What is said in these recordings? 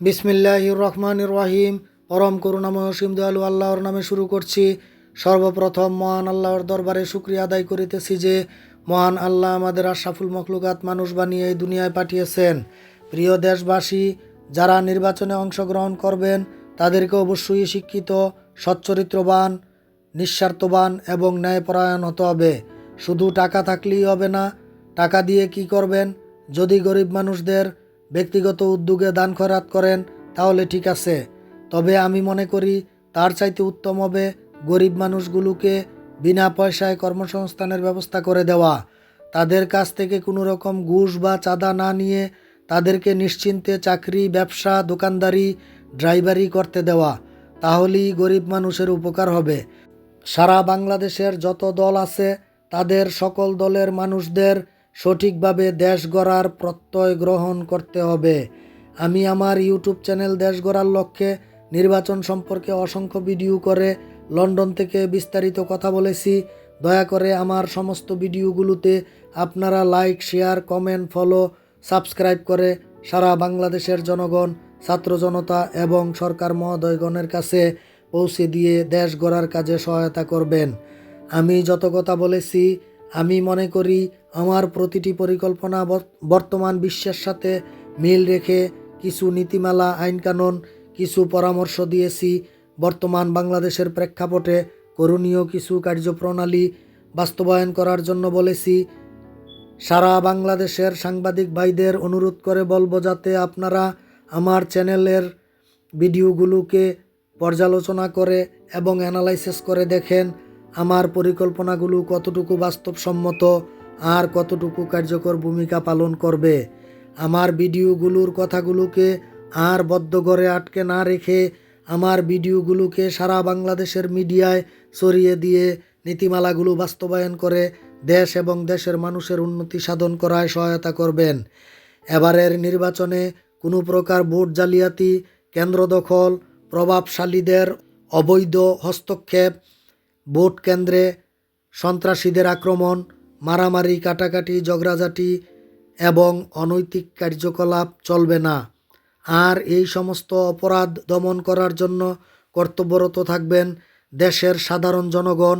বিসমিল্লাহ রহমান রহিম। পরম করুণাময় অসীম দয়ালু আল্লাহর নামে শুরু করছি। সর্বপ্রথম মহান আল্লাহর দরবারে শুক্রিয়া আদায় করিতেছি যে, মহান আল্লাহ আমাদের আশাফুল মখলুকাত মানুষ বানিয়ে এই দুনিয়ায় পাঠিয়েছেন। প্রিয় দেশবাসী, যারা নির্বাচনে অংশগ্রহণ করবেন, তাদেরকে অবশ্যই শিক্ষিত, সচ্চরিত্রবান, নিঃস্বার্থবান এবং ন্যায়পরায়ণ হতে হবে। শুধু টাকা থাকলেই হবে না, টাকা দিয়ে কি করবেন? যদি গরিব মানুষদের ব্যক্তিগত উদ্যোগে দান খরাত করেন, তাহলে ঠিক আছে। তবে আমি মনে করি, তার চাইতে উত্তম হবে গরিব মানুষগুলোকে বিনা পয়সায় কর্মসংস্থানের ব্যবস্থা করে দেওয়া। তাদের কাছ থেকে কোনো রকম ঘুষ বা চাঁদা না নিয়ে তাদেরকে নিশ্চিন্তে চাকরি, ব্যবসা, দোকানদারি, ড্রাইভারি করতে দেওয়া। তাহলেই গরিব মানুষের উপকার হবে। সারা বাংলাদেশের যত দল আছে, তাদের সকল দলের মানুষদের সঠিকভাবে দেশ গড়ার প্রত্যয় গ্রহণ করতে হবে। আমি আমার ইউটিউব চ্যানেল দেশ গড়ার লক্ষ্যে নির্বাচন সম্পর্কে অসংখ্য ভিডিও করে লন্ডন থেকে বিস্তারিত কথা বলেছি। দয়া করে আমার সমস্ত ভিডিওগুলোতে আপনারা like, share, comment, follow, subscribe করে সারা বাংলাদেশের জনগণ, ছাত্র জনতা এবং সরকার মহোদয়গণের কাছে পৌঁছে দিয়ে দেশ গড়ার কাজে সহায়তা করবেন। আমি যত কথা বলেছি আমি মনে করি আমার প্রতিটি পরিকল্পনা বর্তমান বিশ্বের সাথে মিল রেখে কিছু নীতিমালা, আইনকানুন, কিছু পরামর্শ দিয়েছি। বর্তমান বাংলাদেশের প্রেক্ষাপটে করণীয় কিছু কার্যপ্রণালী বাস্তবায়ন করার জন্য বলেছি, সারা বাংলাদেশের সাংবাদিক ভাইদের অনুরোধ করে বলব যাতে আপনারা আমার চ্যানেলের ভিডিওগুলোকে পর্যালোচনা করে এবং অ্যানালাইসিস করে দেখেন। আমার পরিকল্পনাগুলো কতটুকু বাস্তবসম্মত আর কতটুকু কার্যকর ভূমিকা পালন করবে? আমার ভিডিওগুলোর কথাগুলোকে আর বদ্ধ ঘরে আটকে না রেখে আমার ভিডিওগুলোকে সারা বাংলাদেশের মিডিয়ায় ছড়িয়ে দিয়ে নীতিমালাগুলো বাস্তবায়ন করে দেশ এবং দেশের মানুষের উন্নতি সাধন করায় সহায়তা করবেন। এবারের নির্বাচনে কোনো প্রকার ভোট জালিয়াতি, কেন্দ্র দখল, প্রভাবশালীদের অবৈধ হস্তক্ষেপ ভোট কেন্দ্রে সন্ত্রাসীদের আক্রমণ, মারামারি, কাটাকাটি, ঝগড়াঝাটি এবং অনৈতিক কার্যকলাপ চলবে না। আর এই সমস্ত অপরাধ দমন করার জন্য কর্তব্যরত থাকবেন দেশের সাধারণ জনগণ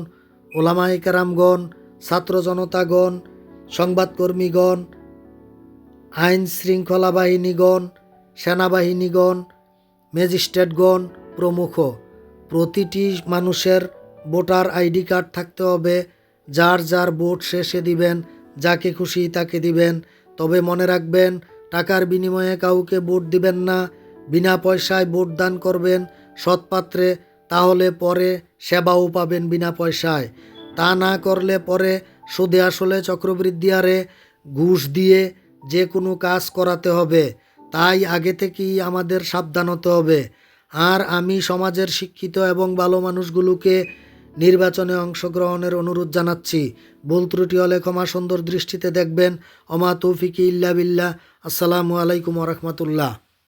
ওলামাই কেরামগণ ছাত্র জনতাগণ, সংবাদকর্মীগণ, আইন শৃঙ্খলা বাহিনীগণ, সেনাবাহিনীগণ, ম্যাজিস্ট্রেটগণ প্রমুখ। প্রতিটি মানুষের ভোটার আইডি কার্ড থাকতে হবে। যার যার ভোট শেষে দিবেন, যাকে খুশি তাকে দিবেন। তবে মনে রাখবেন, টাকার বিনিময়ে কাউকে ভোট দিবেন না। বিনা পয়সায় ভোট দান করবেন সৎপাত্রে, তাহলে পরে সেবাও পাবেন বিনা পয়সায়। তা না করলে পরে সুদে আসলে চক্রবৃদ্ধি আরে ঘুষ দিয়ে যে কোনো কাজ করাতে হবে। তাই আগে থেকেই আমাদের সাবধান হতে হবে। আর আমি সমাজের শিক্ষিত এবং ভালো মানুষগুলোকে নির্বাচনে অংশগ্রহণের অনুরোধ জানাচ্ছি। ভুল ত্রুটি হলে ক্ষমা সুন্দর দৃষ্টিতে দেখবেন। অমা তৌফিকি ইল্লা বিল্লা আসসালামু আলাইকুম রহমতুল্লাহ।